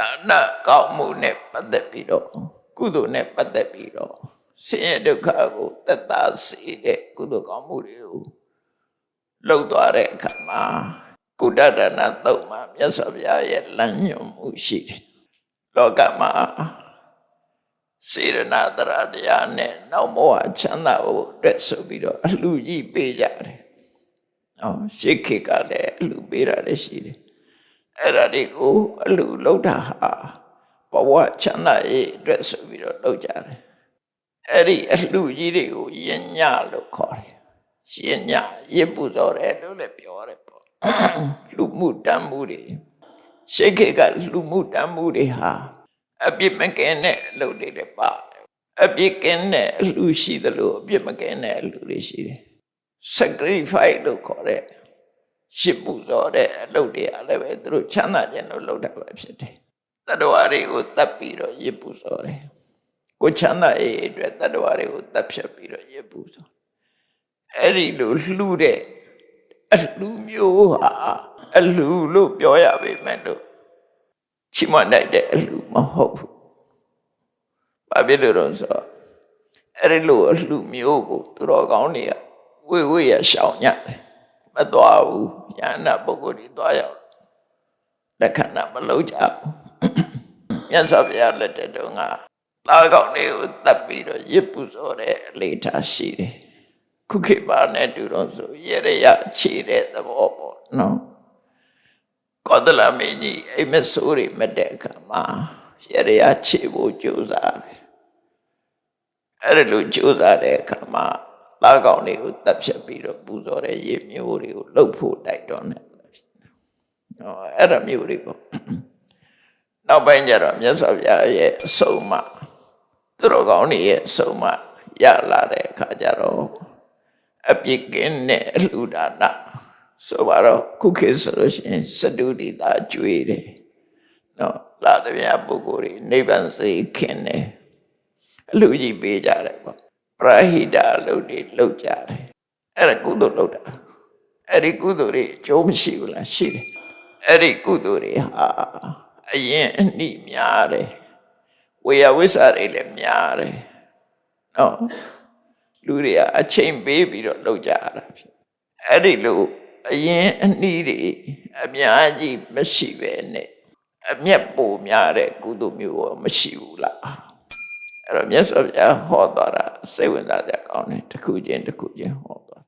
ဒါနကောင်းမှုနဲ့ပတ်သက်ပြီးတော့ကုသိုလ်နဲ့ပတ်သက်ပြီးတော့ဆင်းရဲဒုက္ခကိုသက်သာစေတဲ့ကုသိုလ်ကောင်းမှုတွေကိုလှုပ်သွားတဲ့အခါမှာကုတ္တဒနာသုံးမှာမြတ်စွာဘုရားရဲ့လမ်းညွှန်မှုရှိတယ်လောကမှာစေရနာတရတရားနဲ့နောက်ဘဝချမ်းသာဖို့အတွက်ဆိုပြီးတော့အလှကြီးပေးကြတယ်။အော်ရှေးခေတ်ကလည်းအလှပေးတာလည်းရှိတယ်။ အဲ့ဒါတွေကိုအလှလောက်တာဟာဘဝချမ်းသာရေးအတွက်ဆိုပြီးတော့လုပ်ကြတယ်။အဲ့ဒီအလှကြီးတွေကိုယဉ်ညလို့ခေါ်တယ်။ယဉ်ညရစ်ပူဇော်တယ်လို့လည်းပြောရတယ်ပေါ့။လူမှုတမ်းမှုတွေရှေးခေတ်ကလူမှုတမ်းမှုတွေဟာအပြစ်မကင်းတဲ့အလုပ်တွေလည်းပါတယ်အပြစ်ကင်းတဲ့အလှရှိသလိုအပြစ်မကင်းတဲ့အလှတွေရှိတယ် sacrifice လို့ခေါ်တဲ့ ရှစ်ပူဇော်တဲ့အလုပ်တွေအားလည်းပဲသူတို့ချမ်းသာခြင်းလို့လုပ်တာပဲဖြစ်တယ်တတ္တဝါတွေကိုတတ်ပြီးတော့ရစ်ပူဇော်တယ်ကိုချမ်းသာရေးအတွက်တတ္တဝါတွေကိုတတ်ဖြတ်ပြီးတော့ရစ်ပူဇော်အဲ့ဒီလိုလှူတဲ့အလှမျိုးဟာအလှလို့ပြောရပေမဲ့လို့ချီးမွမ်းနိုင်တဲ့အလှမဟုတ်ဘူး။ဘာဖြစ်လို့လဲဆိုတော့အဲ့ဒီလိုအလှမျိုးကိုသူတော်ကောင်းတွေကဝေဝေရရှောင်ညတယ်။ မသွားဘူး။ညာနာပုဂ္ဂိုလ်တွေသွားရောက်လက်ခံတာမလုပ်ကြဘူး။မြတ်စွာဘုရားလက်ထက်တုန်းကသားကောင်းတွေကိုတတ်ပြီးတော့ရစ်ပူစောတဲ့အလေးထားရှိတယ်။ခုခေတ်ပါနဲ့တူတော့ဆိုရရရခြေတဲ့သဘောပေါ့နော်။ကောသလမင်းကြီးအိမ်မဆိုးတွေမက်တဲ့အခါမှာရရရခြေဖို့ကြိုးစားတယ်အဲ့ဒါလိုကြိုးစားတဲ့အခါမှာ သားကောင်တွေကိုတပ်ဖြတ်ပြီးတော့ပူဇော်တဲ့ရေမျိုးတွေကိုလှုပ်ဖို့တိုက်တွန်းတယ်ဟောအဲ့ဒါမျိုးတွေပေါ့နောက်ပိုင်းကျတော့မြတ်စွာဘုရားရဲ့အဆုံးအမသူတော်ကောင်းတွေရဲ့အဆုံးအမရလာတဲ့အခါကျတော့အပြစ်ကင်းတဲ့အလှူဒါနဆိုပါတော့ခုခေတ်ဆိုလို့ရှိရင်စတုဒီတာကျွေးတယ်နော်လာတဲ့ဗျာပုဂ္ဂိုလ်တွေနိဗ္ဗာန်စေခင်တယ်အလူကြီးပေးကြတယ်ပေါ့ ပရဟိတအလုပ်တွေလုပ်ကြတယ်အဲ့ဒါကုသိုလ်လုပ်တာအဲ့ဒီကုသိုလ်တွေအကျိုးမရှိဘူးလားရှိတယ်အဲ့ဒီကုသိုလ်တွေဟာအရင်အနှိများတယ်ဝေယဝိဆာတွေလည်းများတယ်နော်လူတွေကအချိန်ပေးပြီးတော့လုပ်ကြရတာဖြစ်အဲ့ဒီလိုအရင်အနည်းတွေအများကြီးမရှိပဲနဲ့အမျက်ပိုများတဲ့ကုသိုလ်မျိုးရောမရှိဘူးလား အဲ့တော့မြတ်စွာဘုရားဟောတော်တာစိတ်ဝင်စားကြကောင်းတယ်တစ်ခုချင်းတစ်ခုချင်းဟော